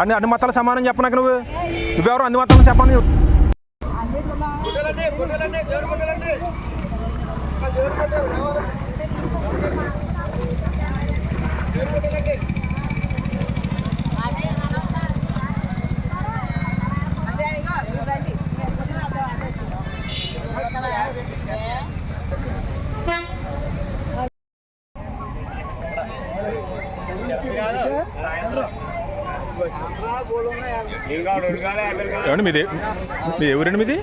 అన్ని అన్ని మతాల సమానం చెప్పనాక నువ్వు. నువ్వెవరు అన్ని మతాలను చెప్పని ఏమండి మీది? మీ ఎవరండి మీది?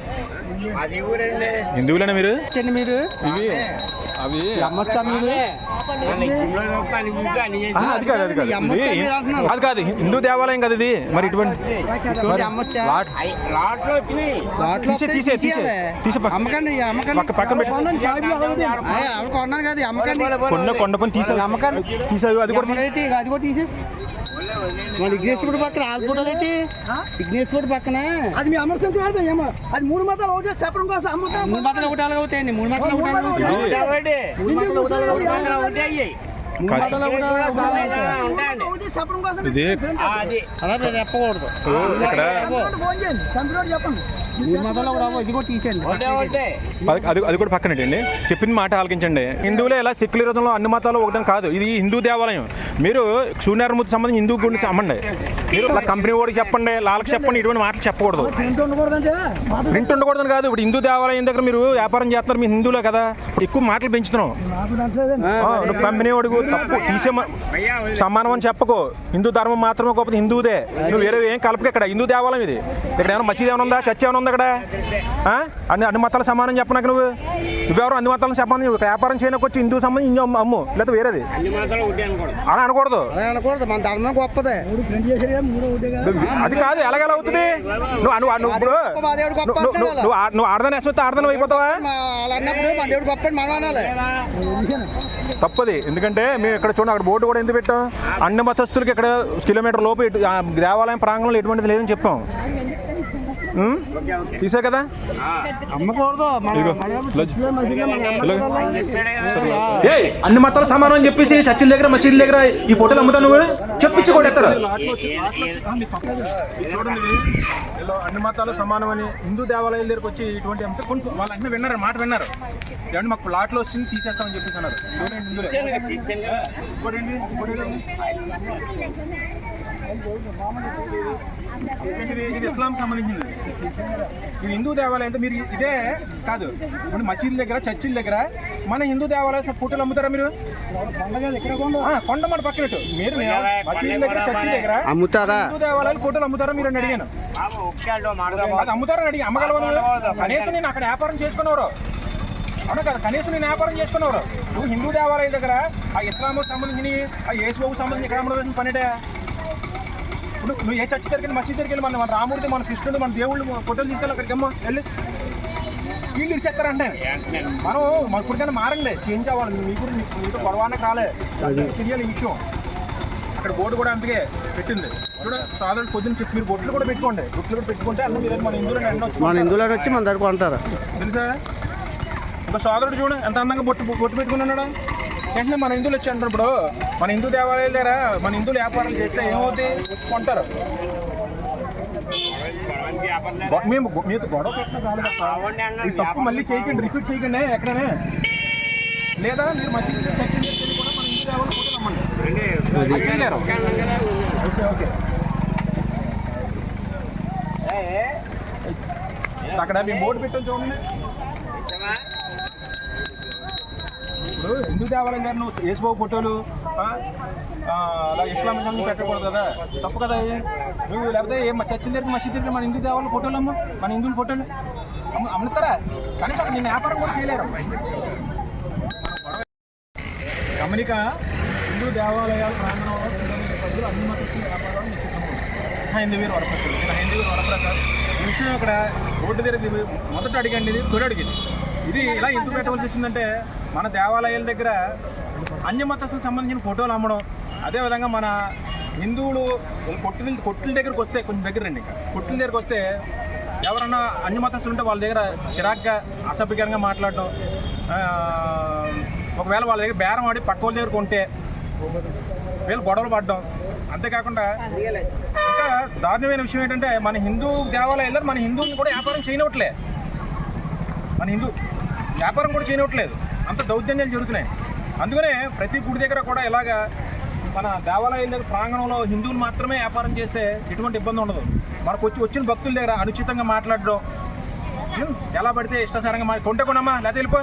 హిందువులేనా మీరు? మీరు. ఇవి అవి. అమ్మొచ్చా మీరు అది కాదు అది కాదు? అది కాదు హిందూ దేవాలయం కదా ఇది. మరి ఇటువంటి తీసే, తీసే, తీసే. తీసే పక్కన పెట్టు. కొండ కొండ పని తీసావు. అమ్మకాన్ని- తీసావు కూడా అది కూడా తీసి. మన విఘ్నేశ్వరుడు పక్కన ఆల్ ఫోటోలు అయితే? విఘ్నేశ్వరుడు పక్కన? అది మీ అమర్శంతో ఆడదా ఏమో. అది మూడు మతాలు ఒకటే చెప్పడం కోసం అమ్ముతాం మూడు మాటలు ఒకటి అలాగ అవుతాయండి మూడు మాటలు ఒకటి. అలాగ అవుతాయి. ఇది ఒకటి ఒకటి ఒకటి ఒకటి ఒకటే అది. చెప్పకూడదు. ఇక్కడ ఒకటి కూడా తీసేయండి. ఒకటే ఒకటే అది- అది అది కూడా పక్కనటండి చెప్పిన మాట ఆలకించండి. హిందువులే ఇలా సెక్యులరిజంలో అన్ని మతాలు ఒకటని కాదు. ఇది హిందూ దేవాలయం. మీరు సూర్యనారాయణమూర్తి సంబంధించి హిందూ గుడిని అమ్మండి మీరు ఇలా కంపెనీ ఓడికి చెప్పండి వాళ్ళకి చెప్పండి ఇటువంటి మాటలు చెప్పకూడదు. ప్రింట్ ఉండకూడదని కాదు. ఇప్పుడు హిందూ దేవాలయం దగ్గర మీరు వ్యాపారం చేస్తున్నారు మీ హిందువులే కదా. ఇప్పుడు ఎక్కువ మాటలు పెంచుతున్నాం. కంపెనీ వాడికి తప్పు. తీసే సమానం అని చెప్పకు. హిందూ ధర్మం మాత్రమే గొప్పది హిందువుదే నువ్వు వేరే ఏం కలపక ఇక్కడ. హిందూ దేవాలయం ఇది. ఇక్కడ ఏమైనా మసీదు ఏమైనా ఉందా? చర్చ్ ఏమైనా ఉందా ఇక్కడ? ఆ? అన్ని అన్ని మతాల సమానం చెప్పనాక నువ్వు. నువ్వెవరు అన్ని మతాలను చెప్పని ఇక్కడ వ్యాపారం చేయడానికి వచ్చి హిందూ సంబంధించి ఇంజో అమ్ము లేకపోతే వేరేది. అలా అనకూడదు. అలా అనకూడదు. మన ధర్మం గొప్పదే. అది కాదు. ఎలాగెలా అవుతుంది? నువ్వు నువ్వు నువ్వు ఇప్పుడు నువ్వు- నువ్వు- ఆడదాని వేస్తే ఆడదాని అయిపోతావా? అని తప్పది. ఎందుకంటే మేము ఇక్కడ చూడండి అక్కడ బోర్డు కూడా ఎందుకు పెట్టాం అన్ని మతస్థులకి ఇక్కడ కిలోమీటర్ లోపు దేవాలయం ప్రాంగణంలో ఎటువంటిది లేదని చెప్పాం. తీసే కదా? అన్ని మతాల సమానం అని చెప్పేసి చర్చిల దగ్గర మసీదుల దగ్గర ఈ ఫోటోలు అమ్ముతావు నువ్వు? చెప్పించి కూడా ఎత్తారు? చూడండి ఇలా అన్ని మతాలు సమానం అని హిందూ దేవాలయాల దగ్గరకు వచ్చి ఇటువంటి వాళ్ళు అన్నీ విన్నారు మాట విన్నారు. ఏమంటే మాకు ప్లాట్లో వచ్చింది తీసేస్తామని చెప్పేసి అన్నారు. ఇస్లాం సంబంధించింది. ఇది హిందూ దేవాలయం అంటే మీరు ఇదే కాదు. ఇప్పుడు మసీదుల దగ్గర చర్చిల దగ్గర మన హిందూ దేవాలయ ఫోటోలు అమ్ముతారా మీరు? కొండ మాట పక్కన. మీరు మసీదుల దగ్గర చర్చిల దగ్గర అమ్ముతారా? హిందూ దేవాలయాలు ఫోటోలు అమ్ముతారా మీరు అని అడిగాను. అది అమ్ముతారని అడిగి అమ్మగలవా నువ్వు? కనీసం నేను అక్కడ వ్యాపారం చేసుకునేవారు అవునా కదా? కనీసం నేను వ్యాపారం చేసుకునేవారు నువ్వు హిందూ దేవాలయం దగ్గర ఆ ఇస్లాంకు సంబంధించిన ఆ యేసుబాబుకు సంబంధించి ఇక్కడ అమ్మడం పనిటే ఇప్పుడు నువ్వు ఏ చర్చి దగ్గరికి మసీద్ దగ్గరికి వెళ్ళి మన మన రాముడిది మన కృష్ణుడు మన దేవుళ్ళు ఫోటోలు తీసుకెళ్ళి అక్కడికి అమ్మ వెళ్ళి. వీళ్ళు ఇచ్చేస్తారంటే. మనం మన ఇప్పటికైనా మారండి చేంజ్ అవ్వాలి. మీ మీకు మీతో గొడవనకు రాలే తెలియాలి ఈ విషయం. అక్కడ బోర్డు కూడా అందుకే పెట్టింది. చూడ సాధారణ పొద్దున్న చెప్పి మీరు బొట్లు కూడా పెట్టుకోండి. బొట్లు కూడా పెట్టుకుంటే అన్న మీరు మన హిందువులు వచ్చి మన హిందువులు వచ్చి మన దగ్గర కొంటారు. తెలుసా? ఒక సోదరుడు చూడు ఎంత అందంగా బొట్టు బొట్టు పెట్టుకున్నాడు వెంటనే మన హిందువులు వచ్చి అంటారు ఇప్పుడు మన హిందూ దేవాలయాల దగ్గర మన హిందువులు వ్యాపారం చేస్తే ఏమవుతుంది కొంటారు. మేము మీతో గొడవ పెట్టిన. ఈ తప్పు మళ్ళీ చేయకండి రిపీట్ చేయకండి ఎక్కడనే. లేదా మీరు మంచి కూడా మన హిందూ దేవాలయం ఫోటోలు అమ్మండి అది చేయలేరు. ఓకే ఓకే అక్కడ మీ బోర్డు పెట్టాను చూడండి. ఇప్పుడు హిందూ దేవాలయం గారు నువ్వు యేసుబాబు ఫోటోలు అలా ఇస్లామిజం పెట్టకూడదు కదా? తప్పు కదా నువ్వు లేకపోతే ఏ మా చర్చిల దగ్గర మసీద్ దగ్గర మన హిందూ దేవాలయం ఫోటోలు అమ్ము మన హిందువుల ఫోటోలు అమ్ముతారా? కనీసం నేను వ్యాపారం కూడా చేయలేరు. గమనిక హిందూ దేవాలయాల ప్రాంగణంలో ప్రజలు అన్ని మతస్థుల వ్యాపారాలు నిశ్చితము హిందూ వీరు వరప్రసాద్ హిందూ వీరు వరప్రసాద్ ఈ విషయం ఇక్కడ రోడ్డు దగ్గర మొదట అడిగండి ఇది తొలి అడిగింది. ఇది ఇలా ఎందుకు పెట్టవలసి వచ్చిందంటే మన దేవాలయాల దగ్గర అన్ని మతస్థులకు సంబంధించిన ఫోటోలు అమ్మడం అదేవిధంగా మన హిందువులు కొట్టు కొట్టుల దగ్గరికి వస్తే కొంచెం దగ్గర రండి కొట్టుల దగ్గరికి వస్తే ఎవరన్నా అన్ని మతస్థులు ఉంటే వాళ్ళ దగ్గర చిరాగ్గా అసభ్యకరంగా మాట్లాడటం ఒకవేళ వాళ్ళ దగ్గర బేరం ఆడి పక్క వాళ్ళ దగ్గర కొంటే వీళ్ళు గొడవలు పడడం. అంతేకాకుండా ఇంకా దారుణమైన విషయం ఏంటంటే మన హిందూ దేవాలయాల్లో మన హిందువుని కూడా వ్యాపారం చేయనివ్వట్లే. మన హిందూ వ్యాపారం కూడా చేయనివ్వట్లేదు. అంత దౌర్జన్యాలు జరుగుతున్నాయి. అందుకనే ప్రతి గుడి దగ్గర కూడా ఇలాగా మన దేవాలయాల దగ్గర ప్రాంగణంలో హిందువులు మాత్రమే వ్యాపారం చేస్తే ఎటువంటి ఇబ్బంది ఉండదు. మనకు వచ్చి వచ్చిన భక్తుల దగ్గర అనుచితంగా మాట్లాడడం ఎలా పడితే ఇష్టసారంగా మా కొంటే కొనమ్మా లేకపోతే వెళ్ళిపో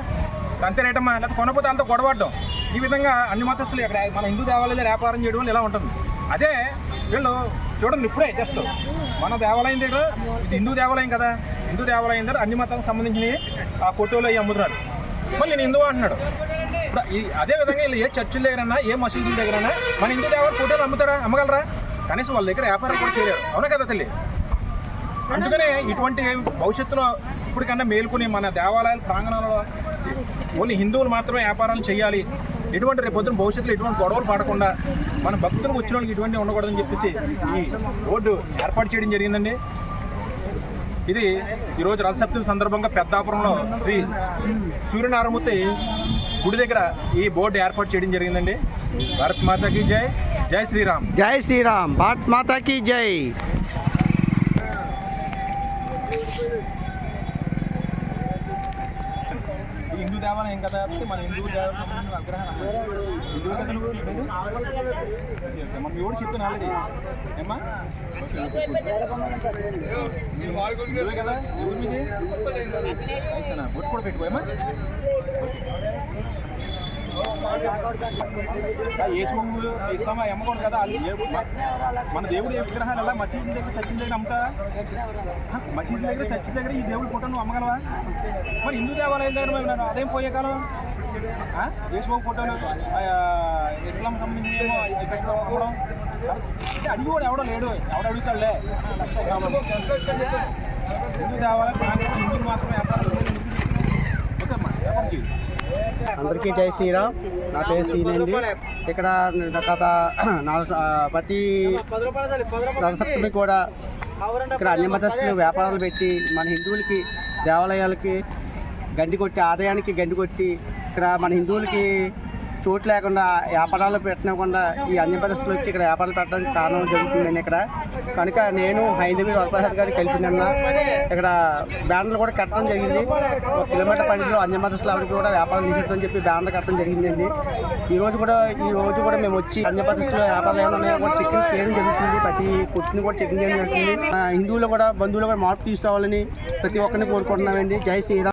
అంతే రేటమ్మా లేకపోతే కొనపోతే అంతా గొడవడడం. ఈ విధంగా అన్ని మతస్థులు ఇక్కడ మన హిందూ దేవాలయాల దగ్గర వ్యాపారం చేయడం వల్ల ఇలా ఉంటుంది? అదే వీళ్ళు చూడండి ఇప్పుడే జస్ట్ మన దేవాలయం దగ్గర హిందూ దేవాలయం కదా. హిందూ దేవాలయం దగ్గర అన్ని మతాలకు సంబంధించినవి ఆ ఫోటోలు అవి అమ్ముతున్నారు. మళ్ళీ నేను హిందువు అంటున్నాడు? ఇప్పుడు అదే విధంగా వీళ్ళు ఏ చర్చిల దగ్గరన్నా ఏ మసీదుల దగ్గరన్నా మన హిందూ దేవాలయ ఫోటోలు అమ్ముతారా అమ్మగలరా? కనీసం వాళ్ళ దగ్గర వ్యాపారం కూడా చేయలేరు. అవునా కదా తల్లి? అందుకనే ఇటువంటి భవిష్యత్తులో ఇప్పటికన్నా మేల్కొని మన దేవాలయాల ప్రాంగణంలో ఓన్లీ హిందువులు మాత్రమే వ్యాపారాలు చేయాలి. ఎటువంటి రేపు పొద్దున భవిష్యత్తులో ఎటువంటి గొడవలు పడకుండా మన భక్తులకు వచ్చిన వాళ్ళకి ఇటువంటి ఉండకూడదని చెప్పేసి ఈ రోడ్డు ఏర్పాటు చేయడం జరిగిందండి. ఇది ఈరోజు రథసప్తమి సందర్భంగా పెద్దాపురంలో శ్రీ సూర్యనారాయణమూర్తి గుడి దగ్గర ఈ బోర్డు ఏర్పాటు చేయడం జరిగిందండి. భారత్ మాతాకి జై. జై శ్రీరామ్. జై శ్రీరామ్. భారత్ మాతాకి జై. హిందూ దేవాలయం కదా మన హిందూ దేవాలయం అగ్రహం హిందూ మనం ఎవరు చెప్తాను ఆల్రెడీ ఏమ్మా? కదా? బొట్టు కూడా పెట్టుకోమా యేసు ఇస్లామా అమ్మకూడదు కదా? వాళ్ళు ఏ- మన దేవుడి విగ్రహాలు ఎలా మసీదు దగ్గర చర్చి దగ్గర అమ్ముతారా మసీద్ మసీదు దగ్గర చర్చి దగ్గర ఈ దేవుడు ఫోటో నువ్వు అమ్మగలవా? మరి హిందూ దేవాలయం దగ్గర మరి నేను అదేం పోయే కాలం? ఆ? యేసుబాబు ఫోటోలు ఇస్లాం సంబంధించి ఏమో అమ్మడం? అంటే అడిగి కూడా ఎవడో లేడు. ఎవడు అడుగుతాడులే? హిందూ దేవాలయం హిందువులు మాత్రమే వ్యాపారం చేయాలి. ఓకే అమ్మా వ్యాపారం చేయి అందరికీ జై శ్రీరామ్. నా పేరు సీనండి ఇక్కడ గత నాలుగు ప్రతి రథసప్తమి కూడా ఇక్కడ అన్ని మతస్థులు వ్యాపారాలు పెట్టి మన హిందువులకి దేవాలయాలకి గండి కొట్టి ఆదాయానికి గండి కొట్టి ఇక్కడ మన హిందువులకి చోటు లేకుండా వ్యాపారాలు పెట్టకుండా ఈ అన్ని పరిస్థితులు వచ్చి ఇక్కడ వ్యాపారాలు పెట్టడానికి కారణం జరుగుతుందండి ఇక్కడ. కనుక నేను హైందవి వరప్రసాద్ గారికి కలిపినన్న ఇక్కడ బ్యానర్లు కూడా కట్టడం జరిగింది. ఒక కిలోమీటర్ పరిధిలో అన్ని మతస్థులు ఎవరికి కూడా వ్యాపారం నిషేధం చెప్పి బ్యానర్ కట్టడం జరిగిందండి ఈ రోజు కూడా ఈ రోజు కూడా మేము వచ్చి అన్ని మతస్థులు వ్యాపారాలు ఏమైనా ఉన్నాయో కూడా చెక్కింగ్ చేయడం జరుగుతుంది. ప్రతి కొట్టుని కూడా చెక్కింగ్ చేయడం జరుగుతుంది. హిందువులు కూడా బంధువులు కూడా మార్పు తీసుకోవాలని ప్రతి ఒక్కరిని కోరుకుంటున్నామండి. జై శ్రీరామ్.